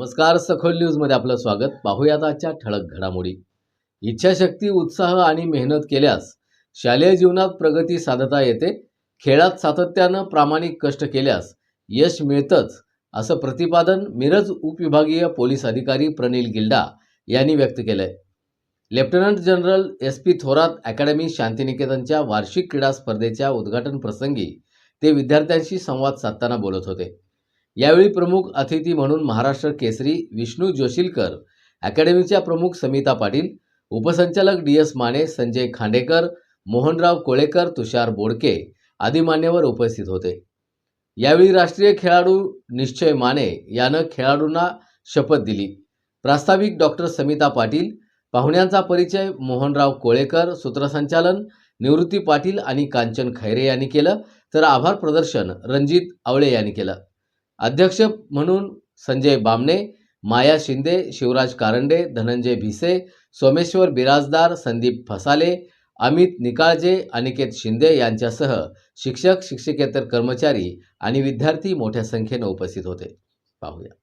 नमस्कार सखोल न्यूजमध्ये आपलं स्वागत. पाहूयात आजच्या ठळक घडामोडी. इच्छाशक्ती उत्साह आणि मेहनत केल्यास शालेय जीवनात प्रगती साधता येते. खेळात सातत्यानं प्रामाणिक कष्ट केल्यास यश मिळतंच असं प्रतिपादन मिरज उपविभागीय पोलीस अधिकारी प्रनिल गिल्डा यांनी व्यक्त केलंय. Lieutenant general S P Thorat academy शांतिनिकेतनच्या वार्षिक क्रीडा स्पर्धेच्या उद्घाटन प्रसंगी ते विद्यार्थ्यांशी संवाद साधताना बोलत होते. यावेळी प्रमुख अतिथी म्हणून महाराष्ट्र केसरी विष्णू जोशीलकर अकॅडमीच्या प्रमुख समिता पाटील उपसंचालक डी एस माने संजय खांडेकर मोहनराव कोळेकर तुषार बोडके आदी मान्यवर उपस्थित होते. यावेळी राष्ट्रीय खेळाडू निश्चय माने यानं खेळाडूंना शपथ दिली. प्रास्ताविक डॉक्टर समिता पाटील पाहुण्यांचा परिचय मोहनराव कोळेकर सूत्रसंचालन निवृत्ती पाटील आणि कांचन खैरे यांनी केलं तर आभार प्रदर्शन रणजित आवळे यांनी केलं. अध्यक्ष म्हणून संजय बामणे माया शिंदे शिवराज कारंडे धनंजय भिसे सोमेश्वर बिराजदार संदीप फसाले अमित निकाळजे अनिकेत शिंदे यांच्यासह शिक्षक शिक्षकेतर कर्मचारी आणि विद्यार्थी मोठ्या संख्येनं उपस्थित होते. पाहूया.